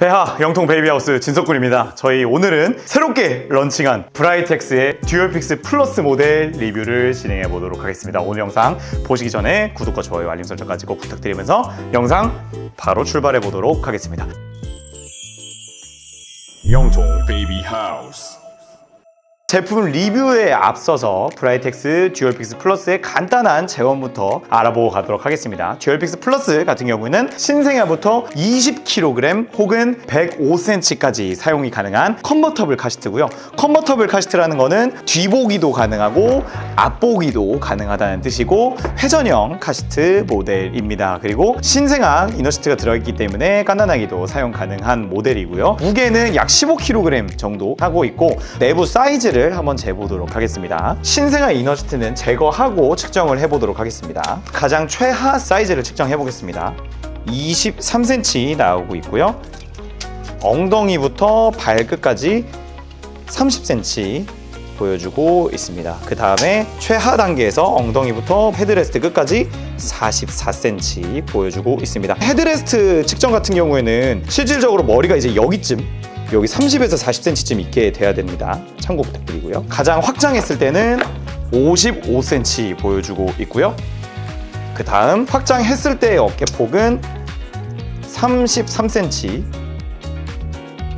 배하 영통 베이비하우스 진석군입니다. 저희 오늘은 새롭게 런칭한 브라이텍스의 듀얼픽스 플러스 모델 리뷰를 진행해 보도록 하겠습니다. 오늘 영상 보시기 전에 구독과 좋아요, 알림 설정까지 꼭 부탁드리면서 영상 바로 출발해 보도록 하겠습니다. 영통 house. 제품 리뷰에 앞서서 브라이텍스 듀얼픽스 플러스의 간단한 재원부터 알아보고 가도록 하겠습니다. 듀얼픽스 플러스 같은 경우는 신생아부터 20kg 혹은 105cm까지 사용이 가능한 컨버터블 카시트고요. 컨버터블 카시트라는 거는 뒤보기도 가능하고 앞보기도 가능하다는 뜻이고 회전형 카시트 모델입니다. 그리고 신생아 이너시트가 들어있기 때문에 깐난하기도 사용 가능한 모델이고요. 무게는 약 15kg 정도 하고 있고 내부 사이즈를 한번 재보도록 하겠습니다. 신생아 이너시트는 제거하고 측정을 해보도록 하겠습니다. 가장 최하 사이즈를 측정해 보겠습니다. 23cm 나오고 있고요. 엉덩이부터 발끝까지 30cm 보여주고 있습니다. 그 다음에 최하 단계에서 엉덩이부터 헤드레스트 끝까지 44cm 보여주고 있습니다. 헤드레스트 측정 같은 경우에는 실질적으로 머리가 이제 여기쯤 여기 30에서 40cm쯤 있게 돼야 됩니다. 참고 부탁드리고요. 가장 확장했을 때는 55cm 보여주고 있고요. 그 다음 확장했을 때의 어깨폭은 33cm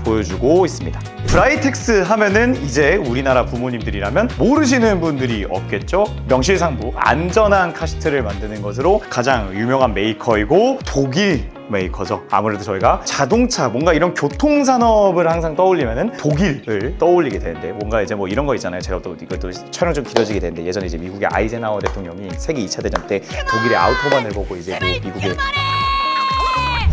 보여주고 있습니다. 브라이텍스 하면은 이제 우리나라 부모님들이라면 모르시는 분들이 없겠죠? 명실상부 안전한 카시트를 만드는 것으로 가장 유명한 메이커이고 독일 메이커죠. 아무래도 저희가 자동차 뭔가 이런 교통 산업을 항상 떠올리면은 독일을 떠올리게 되는데 뭔가 이제 뭐 이런 거 있잖아요. 제가 또 이것도 촬영 좀 길어지게 되는데 예전에 이제 미국의 아이젠하워 대통령이 세계 2차 대전 때 독일의 아우토반을 보고 이제 뭐 미국의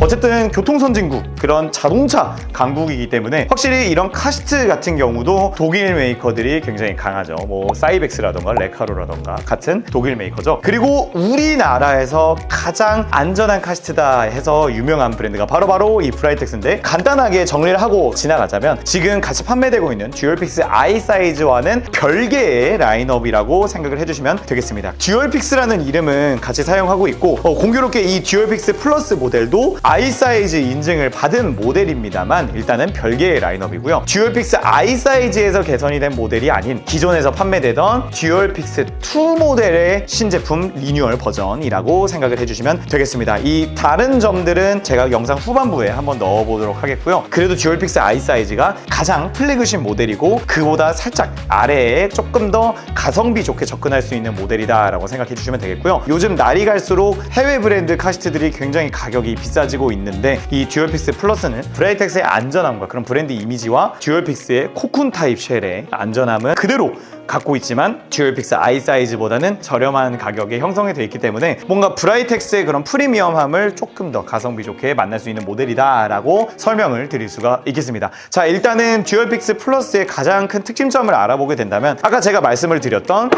어쨌든 교통선진국 그런 자동차 강국이기 때문에 확실히 이런 카시트 같은 경우도 독일 메이커들이 굉장히 강하죠. 뭐 사이벡스라던가 레카로라던가 같은 독일 메이커죠. 그리고 우리나라에서 가장 안전한 카시트다 해서 유명한 브랜드가 바로바로 이 브라이텍스인데 간단하게 정리를 하고 지나가자면 지금 같이 판매되고 있는 듀얼픽스 아이 사이즈와는 별개의 라인업이라고 생각을 해주시면 되겠습니다. 듀얼픽스라는 이름은 같이 사용하고 있고 어, 공교롭게 이 듀얼픽스 플러스 모델도 아이 사이즈 인증을 받은 모델입니다만 일단은 별개의 라인업이고요. 듀얼픽스 아이 사이즈에서 개선이 된 모델이 아닌 기존에서 판매되던 듀얼픽스 2 모델의 신제품 리뉴얼 버전이라고 생각을 해주시면 되겠습니다. 이 다른 점들은 제가 영상 후반부에 한번 넣어보도록 하겠고요. 그래도 듀얼픽스 아이 사이즈가 가장 플래그십 모델이고 그보다 살짝 아래에 조금 더 가성비 좋게 접근할 수 있는 모델이다라고 생각해 주시면 되겠고요. 요즘 날이 갈수록 해외 브랜드 카시트들이 굉장히 가격이 비싸지고 있는데 이 듀얼픽스 플러스는 브레이텍스의 안전함과 그런 브랜드 이미지와 듀얼픽스의 코쿤 타입 쉘의 안전함은 그대로 갖고 있지만 듀얼픽스 아이 사이즈보다는 저렴한 가격에 형성이 되어 있기 때문에 뭔가 브라이텍스의 그런 프리미엄함을 조금 더 가성비 좋게 만날 수 있는 모델이다라고 설명을 드릴 수가 있겠습니다. 자 일단은 듀얼픽스 플러스의 가장 큰 특징점을 알아보게 된다면 아까 제가 말씀을 드렸던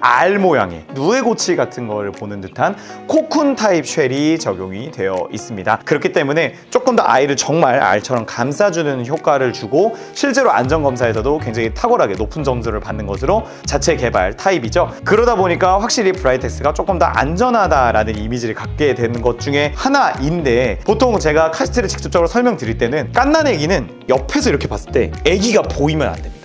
알 모양의 누에고치 같은 걸 보는 듯한 코쿤 타입 쉘이 적용이 되어 있습니다. 그렇기 때문에 조금 더 아이를 정말 알처럼 감싸주는 효과를 주고 실제로 안전 검사에서도 굉장히 탁월하게 높은 점수를 받는 것으로 자체 개발 타입이죠. 그러다 보니까 확실히 브라이텍스가 조금 더 안전하다라는 이미지를 갖게 되는 것 중에 하나인데 보통 제가 카시트를 직접적으로 설명드릴 때는 깐난 애기는 옆에서 이렇게 봤을 때 애기가 보이면 안 됩니다.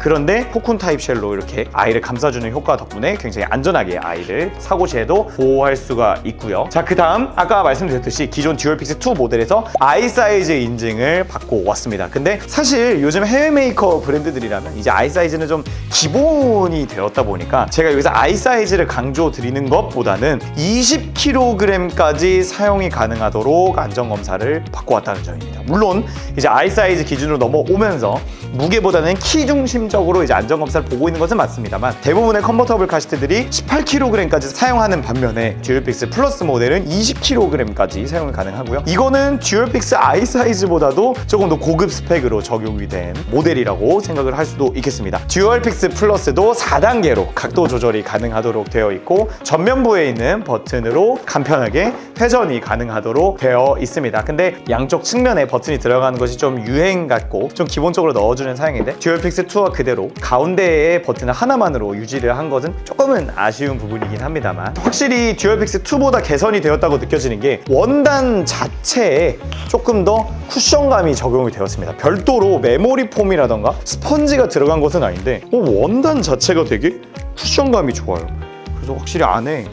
그런데 코쿤 타입 쉘로 이렇게 아이를 감싸주는 효과 덕분에 굉장히 안전하게 아이를 사고 시에도 보호할 수가 있고요. 자, 그 다음 아까 말씀드렸듯이 기존 듀얼픽스 2 모델에서 아이 사이즈 인증을 받고 왔습니다. 근데 사실 요즘 해외 메이커 브랜드들이라면 이제 아이 사이즈는 좀 기본이 되었다 보니까 제가 여기서 아이 사이즈를 강조 드리는 것보다는 20kg까지 사용이 가능하도록 안전 검사를 받고 왔다는 점입니다. 물론 이제 아이 사이즈 기준으로 넘어오면서 무게보다는 키 중심 적으로 이제 안전 검사를 보고 있는 것은 맞습니다만 대부분의 컨버터블 카시트들이 18kg까지 사용하는 반면에 듀얼픽스 플러스 모델은 20kg까지 사용이 가능하고요. 이거는 듀얼픽스 아이 사이즈보다도 조금 더 고급 스펙으로 적용이 된 모델이라고 생각을 할 수도 있겠습니다. 듀얼픽스 플러스도 4단계로 각도 조절이 가능하도록 되어 있고 전면부에 있는 버튼으로 간편하게 회전이 가능하도록 되어 있습니다. 근데 양쪽 측면에 버튼이 들어가는 것이 좀 유행 같고 좀 기본적으로 넣어주는 사양인데 듀얼픽스 2와 그대로 가운데의 버튼 하나만으로 유지를 한 것은 조금은 아쉬운 부분이긴 합니다만 확실히 듀얼픽스 2보다 개선이 되었다고 느껴지는 게 원단 자체에 조금 더 쿠션감이 적용이 되었습니다. 별도로 메모리 폼이라던가 스펀지가 들어간 것은 아닌데 어, 원단 자체가 되게 쿠션감이 좋아요. 그래서 확실히 안에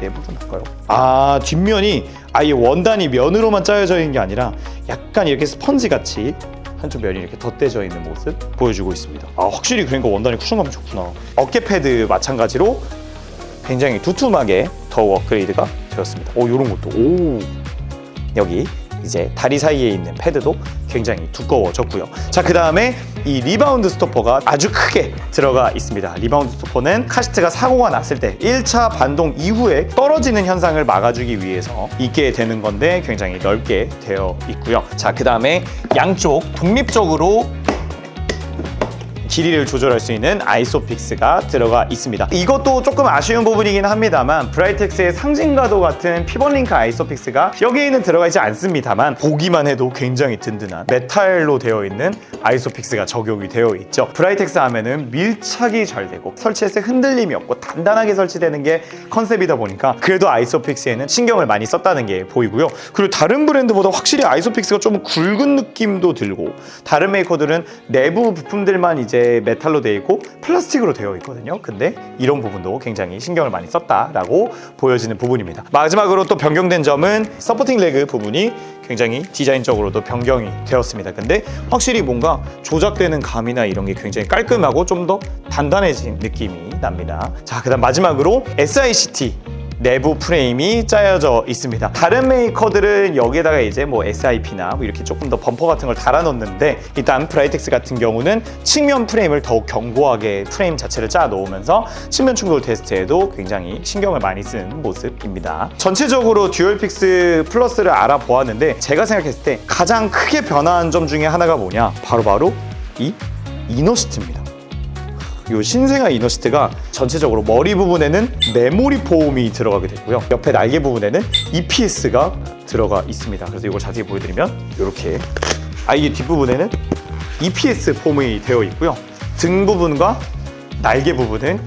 내부 좀 볼까요? 아 뒷면이 아예 원단이 면으로만 짜여져 있는 게 아니라 약간 이렇게 스펀지 같이 한쪽 면이 이렇게 덧대져 있는 모습 보여주고 있습니다. 아 확실히 그러니까 원단이 쿠션감이 좋구나. 어깨 패드 마찬가지로 굉장히 두툼하게 더욱 업그레이드가 되었습니다. 오 이런 것도 오 여기 이제 다리 사이에 있는 패드도 굉장히 두꺼워졌고요. 자, 그 다음에 이 리바운드 스토퍼가 아주 크게 들어가 있습니다. 리바운드 스토퍼는 카시트가 사고가 났을 때 1차 반동 이후에 떨어지는 현상을 막아주기 위해서 있게 되는 건데 굉장히 넓게 되어 있고요. 자, 그 다음에 양쪽 독립적으로 길이를 조절할 수 있는 아이소픽스가 들어가 있습니다. 이것도 조금 아쉬운 부분이긴 합니다만 브라이텍스의 상징과도 같은 피번링크 아이소픽스가 여기에는 들어가 있지 않습니다만 보기만 해도 굉장히 든든한 메탈로 되어 있는 아이소픽스가 적용이 되어 있죠. 브라이텍스 하면은 밀착이 잘 되고 설치했을 때 흔들림이 없고 단단하게 설치되는 게 컨셉이다 보니까 그래도 아이소픽스에는 신경을 많이 썼다는 게 보이고요. 그리고 다른 브랜드보다 확실히 아이소픽스가 좀 굵은 느낌도 들고 다른 메이커들은 내부 부품들만 이제 메탈로 되어 있고 플라스틱으로 되어 있거든요. 근데 이런 부분도 굉장히 신경을 많이 썼다라고 보여지는 부분입니다. 마지막으로 또 변경된 점은 서포팅 레그 부분이 굉장히 디자인적으로도 변경이 되었습니다. 근데 확실히 뭔가 조작되는 감이나 이런 게 굉장히 깔끔하고 좀 더 단단해진 느낌이 납니다. 자, 그다음 마지막으로 SICT 내부 프레임이 짜여져 있습니다. 다른 메이커들은 여기에다가 이제 뭐 SIP나 뭐 이렇게 조금 더 범퍼 같은 걸 달아 놓는데 일단 브라이텍스 같은 경우는 측면 프레임을 더욱 견고하게 프레임 자체를 짜 놓으면서 측면 충돌 테스트에도 굉장히 신경을 많이 쓴 모습입니다. 전체적으로 듀얼픽스 플러스를 알아보았는데 제가 생각했을 때 가장 크게 변화한 점 중에 하나가 뭐냐? 바로바로 이 이너시트입니다. 이 신생아 이너시트가 전체적으로 머리 부분에는 메모리 폼이 들어가게 되고요. 옆에 날개 부분에는 EPS가 들어가 있습니다. 그래서 이걸 자세히 보여드리면 이렇게 아 이게 뒷부분에는 EPS 폼이 되어 있고요. 등 부분과 날개 부분은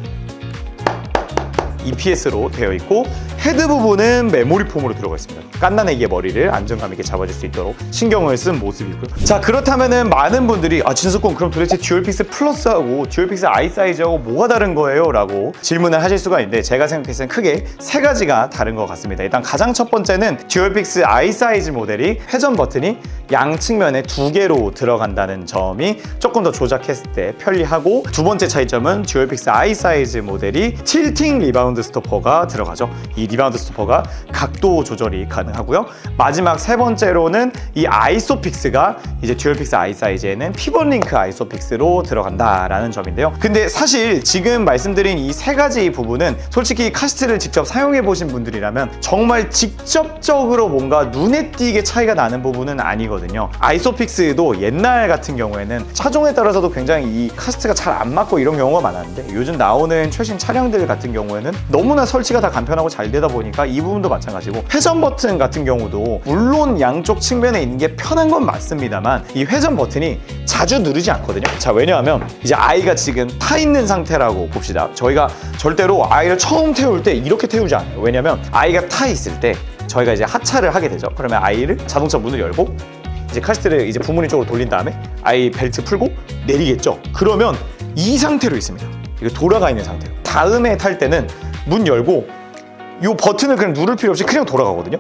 EPS로 되어 있고 헤드 부분은 메모리 폼으로 들어가 있습니다. 깐난애기의 머리를 안정감 있게 잡아줄 수 있도록 신경을 쓴 모습이고요. 자 그렇다면은 많은 분들이 아 진석군 그럼 도대체 듀얼픽스 플러스하고 듀얼픽스 아이 사이즈하고 뭐가 다른 거예요? 라고 질문을 하실 수가 있는데 제가 생각했을 땐 크게 세 가지가 다른 것 같습니다. 일단 가장 첫 번째는 듀얼픽스 아이 사이즈 모델이 회전 버튼이 양 측면에 두 개로 들어간다는 점이 조금 더 조작했을 때 편리하고 두 번째 차이점은 듀얼픽스 아이 사이즈 모델이 틸팅 리바운드 스토퍼가 들어가죠. 이 리바운드 스토퍼가 각도 조절이 가능하고요. 마지막 세 번째로는 이 아이소픽스가 이제 듀얼픽스 아이 사이즈에는 피번링크 아이소픽스로 들어간다라는 점인데요. 근데 사실 지금 말씀드린 이 세 가지 부분은 솔직히 카시트를 직접 사용해 보신 분들이라면 정말 직접적으로 뭔가 눈에 띄게 차이가 나는 부분은 아니거든요. 아이소픽스도 옛날 같은 경우에는 차종에 따라서도 굉장히 이 카스트가 잘 안 맞고 이런 경우가 많았는데 요즘 나오는 최신 차량들 같은 경우에는 너무나 설치가 다 간편하고 잘 되다 보니까 이 부분도 마찬가지고 회전 버튼 같은 경우도 물론 양쪽 측면에 있는 게 편한 건 맞습니다만 이 회전 버튼이 자주 누르지 않거든요. 자 왜냐하면 이제 아이가 지금 타 있는 상태라고 봅시다. 저희가 절대로 아이를 처음 태울 때 이렇게 태우지 않아요. 왜냐하면 아이가 타 있을 때 저희가 이제 하차를 하게 되죠. 그러면 아이를 자동차 문을 열고 이제 카시트를 이제 부모님 쪽으로 돌린 다음에 아이 벨트 풀고 내리겠죠. 그러면 이 상태로 있습니다. 이거 돌아가 있는 상태로. 다음에 탈 때는 문 열고 이 버튼을 그냥 누를 필요 없이 그냥 돌아가거든요.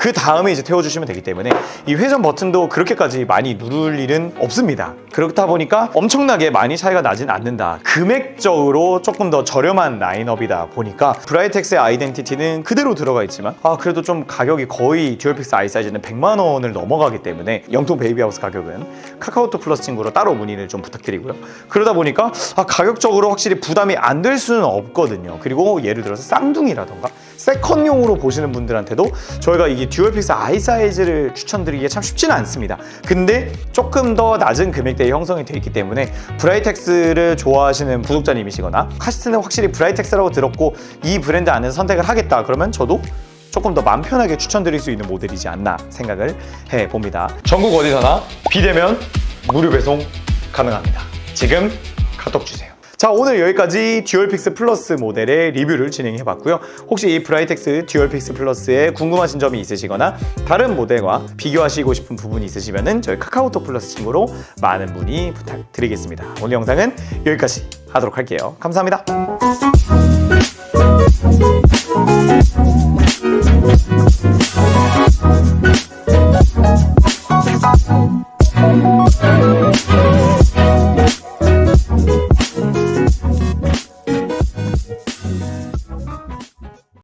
그 다음에 이제 태워주시면 되기 때문에 이 회전 버튼도 그렇게까지 많이 누를 일은 없습니다. 그렇다 보니까 엄청나게 많이 차이가 나진 않는다. 금액적으로 조금 더 저렴한 라인업이다 보니까 브라이텍스의 아이덴티티는 그대로 들어가 있지만 아 그래도 좀 가격이 거의 듀얼픽스 아이 사이즈는 100만 원을 넘어가기 때문에 영통 베이비하우스 가격은 카카오톡 플러스 친구로 따로 문의를 좀 부탁드리고요. 그러다 보니까 아 가격적으로 확실히 부담이 안 될 수는 없거든요. 그리고 예를 들어서 쌍둥이라던가 세컨용으로 보시는 분들한테도 저희가 이게 듀얼픽스 아이 사이즈를 추천드리기가 참 쉽지는 않습니다. 근데 조금 더 낮은 금액대에 형성이 되어 있기 때문에 브라이텍스를 좋아하시는 구독자님이시거나 카시트는 확실히 브라이텍스라고 들었고 이 브랜드 안에서 선택을 하겠다 그러면 저도 조금 더 마음 편하게 추천드릴 수 있는 모델이지 않나 생각을 해 봅니다. 전국 어디서나 비대면 무료 배송 가능합니다. 지금 카톡 주세요. 자 오늘 여기까지 듀얼픽스 플러스 모델의 리뷰를 진행해 봤고요. 혹시 이 브라이텍스 듀얼픽스 플러스에 궁금하신 점이 있으시거나 다른 모델과 비교하시고 싶은 부분이 있으시면 저희 카카오톡 플러스 친구로 많은 문의 부탁드리겠습니다. 오늘 영상은 여기까지 하도록 할게요. 감사합니다.